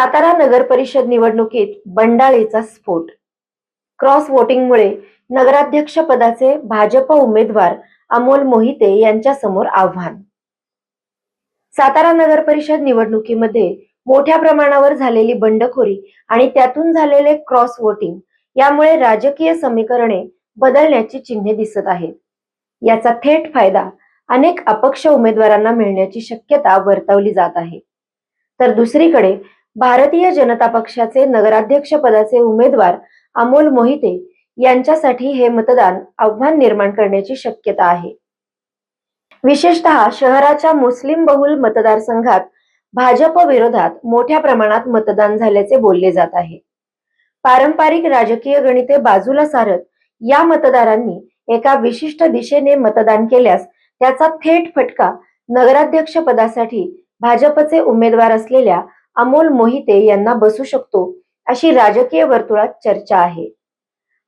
सातारा नगर परिषद निवडणुकीत बंडाळीचा स्फोट. क्रॉस वोटिंगमुळे नगराध्यक्ष पदाचे भाजप उमेदवार अमोल मोहिते यांच्यासमोर आव्हान. सातारा नगर परिषद निवडणुकीमध्ये मोठ्या प्रमाणावर झालेली बंडखोरी आणि त्यातून झालेले क्रॉस वोटिंग यामुळे राजकीय समीकरणे बदलण्याची चिन्हे दिसत आहेत. याचा थेट फायदा अनेक अपक्ष उमेदवारांना मिळण्याची शक्यता वर्तवली जात आहे. तर दुसरीकडे भारतीय जनता पक्षाचे नगराध्यक्ष पदाचे उमेदवार अमोल मोहिते यांच्यासाठी हे मतदान आव्हान निर्माण करण्याची शक्यता आहे. विशेषतः शहराच्या मुस्लिम बहुल मतदारसंघात भाजप विरोधात मोठ्या प्रमाणात मतदान झाल्याचे बोलले जात आहे. पारंपरिक राजकीय गणिते बाजूला सारत या मतदारांनी एका विशिष्ट दिशेने मतदान केल्यास त्याचा थेट फटका नगराध्यक्ष पदासाठी भाजपचे उमेदवार असलेल्या अमोल मोहिते यांना बसू शकतो अशी राजकीय वर्तुळात चर्चा आहे.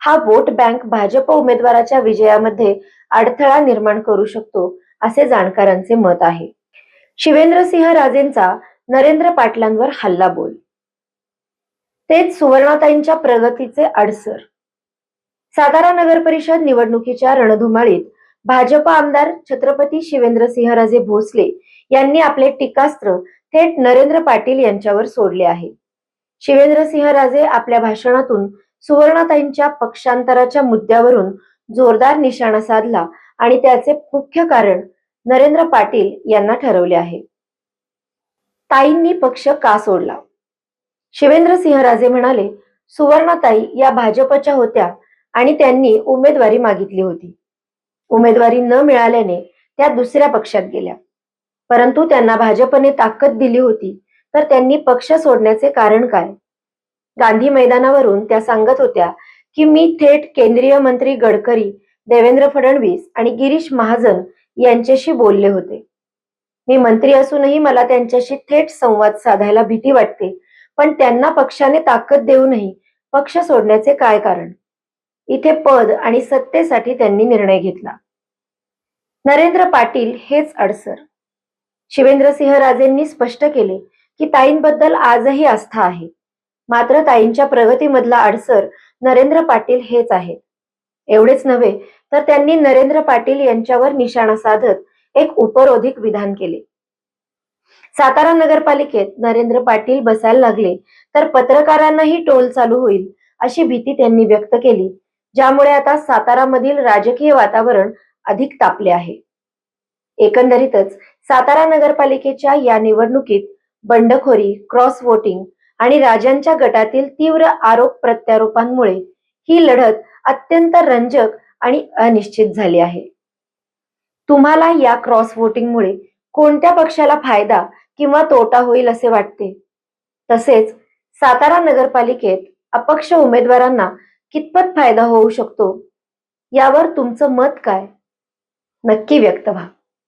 हा वोट बँक भाजप उमेदवाराच्या विजयामध्ये अडथळा निर्माण करू शकतो असे जाणकारांचे मत आहे. शिवेंद्रसिंह राजेंचा नरेंद्र पाटलांवर हल्ला बोल तेच सुवर्णाताईंच्या प्रगतीचे अडसर. सातारा नगर परिषद निवडणुकीच्या रणधुमाळीत भाजप आमदार छत्रपती शिवेंद्रसिंहराजे भोसले यांनी आपले टीकास्त्र थेट नरेंद्र पाटील यांच्यावर सोडले आहे. शिवेंद्रसिंहराजे आपल्या भाषणातून सुवर्णाताईंच्या पक्षांतराच्या मुद्द्यावरून जोरदार निशाणा साधला आणि त्याचे मुख्य कारण नरेंद्र पाटील यांना ठरवले आहे. ताईंनी पक्ष का सोडला? शिवेंद्रसिंहराजे म्हणाले सुवर्णाताई या भाजपच्या होत्या आणि त्यांनी उमेदवारी मागितली होती. उमेदवारी न मिळाल्याने त्या दुसऱ्या पक्षात गेल्या. परंतु त्यांना भाजपने ताकद दिली होती. तर त्यांनी पक्ष सोडण्याचे कारण काय? गांधी मैदानावरून त्या सांगत होत्या की मी थेट केंद्रीय मंत्री गडकरी देवेंद्र फडणवीस आणि गिरीश महाजन यांच्याशी बोलले होते. मी मंत्री असूनही मला त्यांच्याशी थेट संवाद साधायला भीती वाटते पण त्यांना पक्षाने ताकद देऊनही पक्ष सोडण्याचे काय कारण? इथे पद आणि सत्तेसाठी त्यांनी निर्णय घेतला. नरेंद्र पाटील हेच अडसर. शिवेंद्रसिंह राजेंनी स्पष्ट केले की ताईंबद्दल आजही आस्था आहे. मात्र ताईंच्या प्रगतीमधला अडसर नरेंद्र पाटील हेच आहेत. एवढेच नव्हे तर त्यांनी नरेंद्र पाटील यांच्यावर निशाणा साधत एक उपरोधिक विधान केले. सातारा नगरपालिकेत नरेंद्र पाटील बसायला लागले तर पत्रकारांनाही टोल चालू होईल अशी भीती त्यांनी व्यक्त केली ज्यामुळे आता सातारामधील राजकीय वातावरण अधिक तापले आहे. एकंदरीतच सातारा नगरपालिकेच्या या निवडणुकीत बंडखोरी क्रॉस वोटिंग आणि राजांच्या गटातील तीव्र आरोप प्रत्यारोपांमुळे ही लढत अत्यंत रंजक आणि अनिश्चित झाली आहे. तुम्हाला या क्रॉस वोटिंगमुळे कोणत्या पक्षाला फायदा किंवा तोटा होईल असे वाटते? तसेच सातारा नगरपालिकेत अपक्ष उमेदवारांना कितपत फायदा होऊ शकतो? यावर तुमचं मत काय? नक्की व्यक्त व्हा.